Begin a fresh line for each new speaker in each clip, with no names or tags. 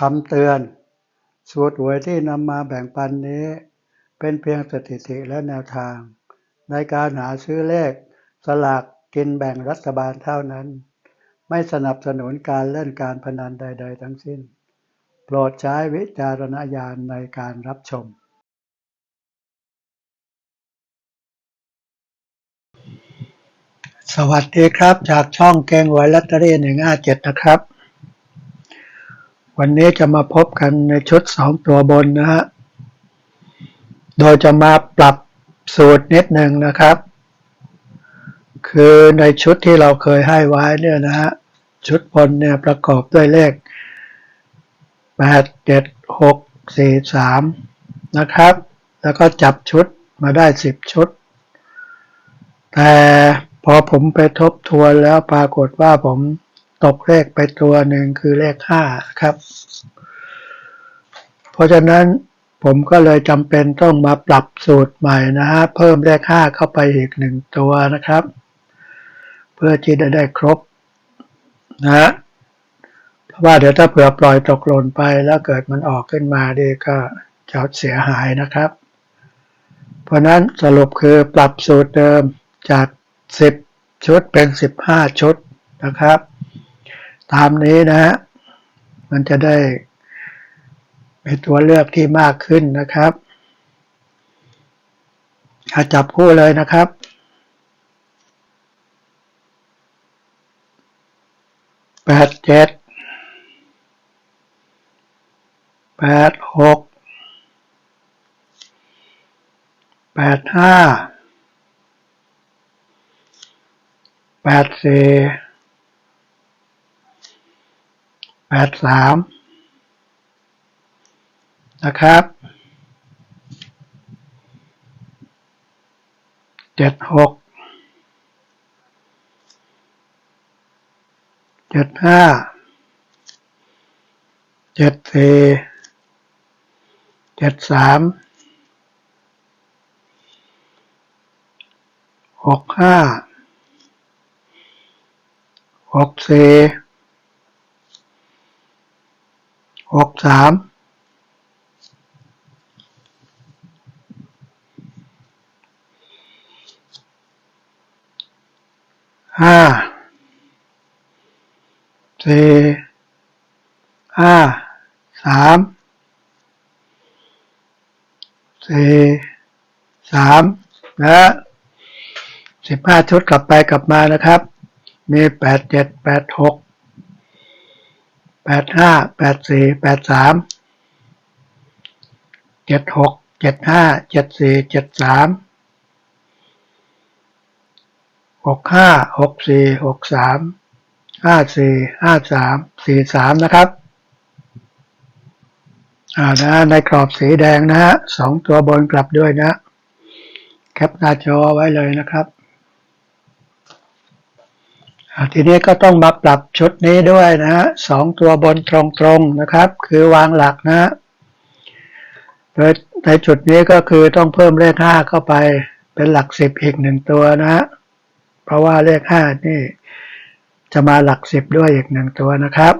คำเตือน สูตรหวยที่นำมาแบ่งปันนี้ เป็นเพียงสถิติและแนวทาง ในการหาซื้อเลข สลากกินแบ่งรัฐบาลเท่านั้น ไม่สนับสนุนการเล่นการพนันใด ๆ ทั้งสิ้น โปรดใช้วิจารณญาณในการรับชม สวัสดีครับ จากช่องเกงหวยลอตเตอรี่หนึ่งห้าเจ็ดนะครับ วันนี้จะมาพบกันในชุดสองตัวบนนะฮะ โดยจะมาปรับสูตรนิดหนึ่งนะครับ คือในชุดที่เราเคยให้ไว้เนี่ยนะฮะ ชุดบนเนี่ยประกอบด้วยเลขแปดเจ็ดหกสี่สามนะครับ แล้วก็จับชุดมาได้สิบชุด แต่พอผมไปทบทวนแล้วปรากฏว่าผม ตกเลขไปตัวหนึ่งคือเลขห้าครับ เพราะฉะนั้นผมก็เลยจำเป็นต้องมาปรับสูตรใหม่นะฮะ เพิ่มเลขห้าเข้าไปอีกหนึ่งตัวนะครับ เพื่อที่จะได้ครบนะฮะเพราะว่าเดี๋ยวถ้าเผื่อปล่อยตกหล่นไปแล้วเกิดมันออกขึ้นมาดีก็จะเสียหายนะครับ เพราะนั้นสรุปคือปรับสูตรเดิมจาก 10 ชุดเป็น 15 ชุดนะครับ ตามนี้นะฮะมันจะได้เป็นตัวเลือกที่มากขึ้นนะครับอาจับคู่เลยนะครับแปดเจ็ดแปดหกแปดห้าแปดสี่ แปดสามนะครับเจ็ดหกเจ็ดห้าเจ็ดสี่เจ็ดสามหกห้าหกสี่ หกสามห้าสี่ห้าสามสี่สามนะสิบห้าชุดกลับไปกลับมานะครับ มีแปดเจ็ดแปดหก แปดห้าแปดสี่แปดสามเจ็ดหกเจ็ดห้าเจ็ดสี่เจ็ดสามหกห้าหกสี่หกสามห้าสี่ห้าสามสี่สามนะครับอ่านะในกรอบสีแดงนะฮะสองตัวบนกลับด้วยนะ แคปหน้าจอไว้เลยนะครับ ทีนี้ก็ต้องมาปรับชุดนี้ด้วยนะฮะสองตัวบนตรงๆนะครับ คือวางหลักนะโดยในจุดนี้ก็คือต้องเพิ่มเลขห้าเข้าไปเป็นหลักสิบอีกหนึ่งตัวนะฮะเพราะว่าเลขห้านี่ จะมาหลักสิบด้วยอีกหนึ่งตัวนะครับ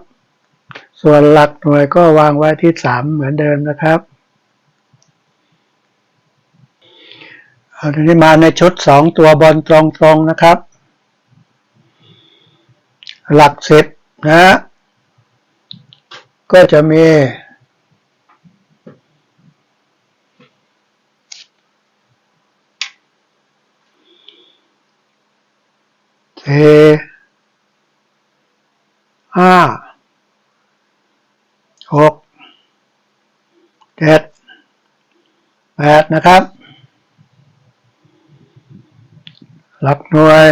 ส่วนหลักหน่วยก็วางไว้ที่สามเหมือนเดิมนะครับเอาทีนี้มาในชุดสองตัวบนตรงๆนะครับ หลักสิบนะก็จะมีสี่ห้าหกเจ็ดแปดนะครับ หลักหน่วย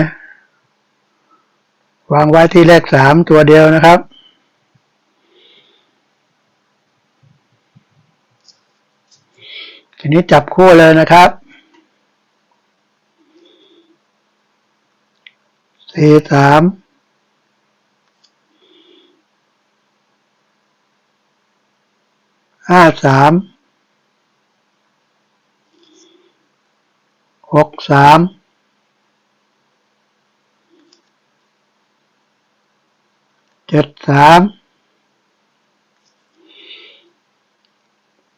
วางไว้ที่เลขสามตัวเดียวนะครับ ทีนี้จับคู่เลยนะครับสี่สามห้าสามหกสาม จ็ดสาม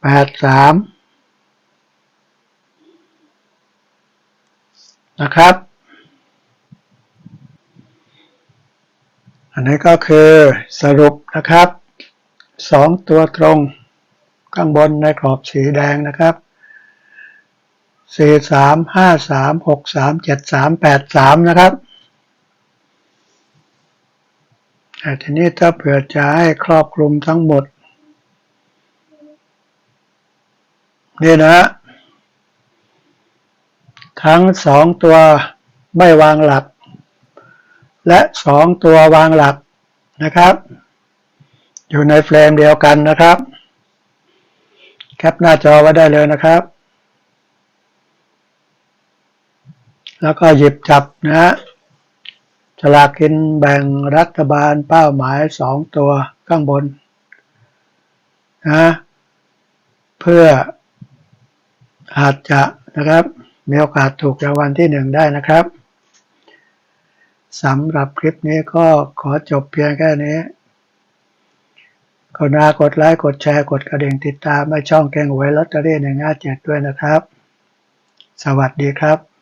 แปดสามนะครับ อันนี้ก็คือสรุปนะครับสองตัวตรงข้างบนในกรอบสีแดงนะครับสี่สามห้าสามหกสามเจ็ดสามแปดสามนะครับแต่ ทีนี้ถ้าเผื่อจะให้ครอบคลุมทั้งหมดนี่นะ ทั้งสองตัวไม่วางหลัก และสองตัววางหลักนะครับ อยู่ในเฟรมเดียวกันนะครับ แคปหน้าจอไว้ได้เลยนะครับ แล้วก็หยิบจับนะฮะ ฉลากกินแบ่งรัฐบาลเป้าหมายสองตัวข้างบนนะเพื่ออาจจะนะครับมีโอกาสถูกรางวัลที่หนึ่งได้นะครับสำหรับคลิปนี้ก็ขอจบเพียงแค่นี้กรุณากดไลค์ กดแชร์ กดกระดิ่งติดตามให้ช่องแกงหวยลอตเตอรี่หนึ่งห้าเจ็ดด้วยนะครับ สวัสดีครับ